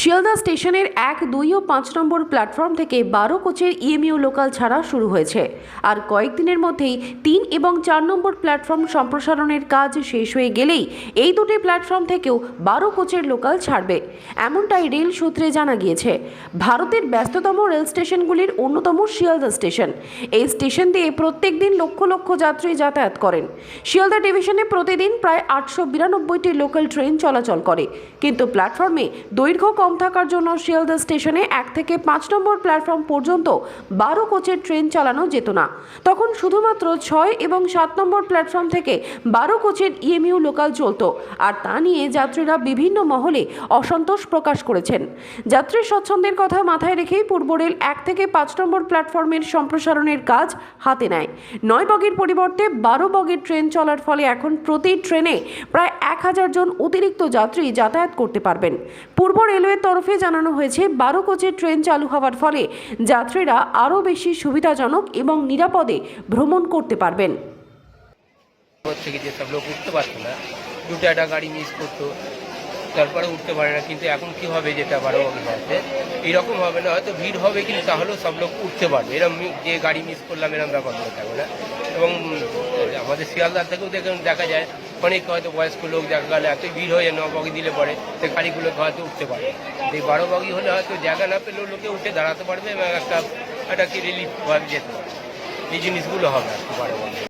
শিয়ালদা স্টেশনের এক, দুই ও পাঁচ নম্বর প্ল্যাটফর্ম থেকে বারো কোচের ইএমইউ লোকাল ছাড়া শুরু হয়েছে। আর কয়েকদিনের মধ্যেই তিন এবং চার নম্বর প্ল্যাটফর্ম সম্প্রসারণের কাজ শেষ হয়ে গেলেই এই দুটি প্ল্যাটফর্ম থেকেও বারো কোচের লোকাল ছাড়বে, এমনটাই রেল সূত্রে জানা গিয়েছে। ভারতের ব্যস্ততম রেল স্টেশনগুলির অন্যতম শিয়ালদা স্টেশন। এই স্টেশন দিয়ে প্রত্যেক দিন লক্ষ লক্ষ যাত্রী যাতায়াত করেন। শিয়ালদা ডিভিশনে প্রতিদিন প্রায় আটশো বিরানব্বইটি লোকাল ট্রেন চলাচল করে। কিন্তু প্ল্যাটফর্মে দৈর্ঘ্য কম থাকার জন্য শিয়ালদা স্টেশনে এক থেকে পাঁচ নম্বর প্ল্যাটফর্ম পর্যন্ত বারো কোচের ট্রেন চালানো যেত না। তখন শুধুমাত্র ছয় এবং সাত নম্বর প্ল্যাটফর্ম থেকে বারো কোচের ইএমইউ লোকাল চলত, আর তা নিয়ে যাত্রীরা বিভিন্ন মহলে অসন্তোষ প্রকাশ করেছেন। যাত্রীর স্বচ্ছন্দের কথা মাথায় রেখেই পূর্ব রেল এক থেকে পাঁচ নম্বর প্ল্যাটফর্মের সম্প্রসারণের কাজ হাতে নেয়। নয় বগের পরিবর্তে বারো বগির ট্রেন চলার ফলে এখন প্রতি ট্রেনে প্রায় এক হাজার জন অতিরিক্ত যাত্রী যাতায়াত করতে পারবেন। পূর্ব রেলওয়ের তরফে জানানো হয়েছে বারো কোচের ট্রেন চালু হওয়ার ফলে যাত্রীরা আরও বেশি সুবিধাজনক এবং নিরাপদে ভ্রমণ করতে পারবেন। হচ্ছে লোক উঠতে পারতো না, দুটো একটা গাড়ি মিস করতো, তারপরে উঠতে পারে না, কিন্তু এখন কি হবে যেটা বারো হবে এইরকম হবে না, হয়তো ভিড় হবে, কিন্তু তাহলেও সব লোক উঠতে পারবে। এরকম যে গাড়ি মিস করলাম এরকম ব্যাপার হয়ে থাকবে না। এবং আমাদের শিয়ালদার থেকেও দেখুন দেখা যায় অনেক হয়তো বয়স্ক লোক দেখা গেলে এত ভিড় হয়ে ন বগি দিলে পরে সে গাড়িগুলো হয়তো উঠতে পারে। এই বারো বগি হলে হয়তো জায়গা না পেলেও লোকে উঠে দাঁড়াতে পারবে এবং একটা একটা কি রিলিফ যেতে পারবে। এই জিনিসগুলো হবে আর কি বারো বগি।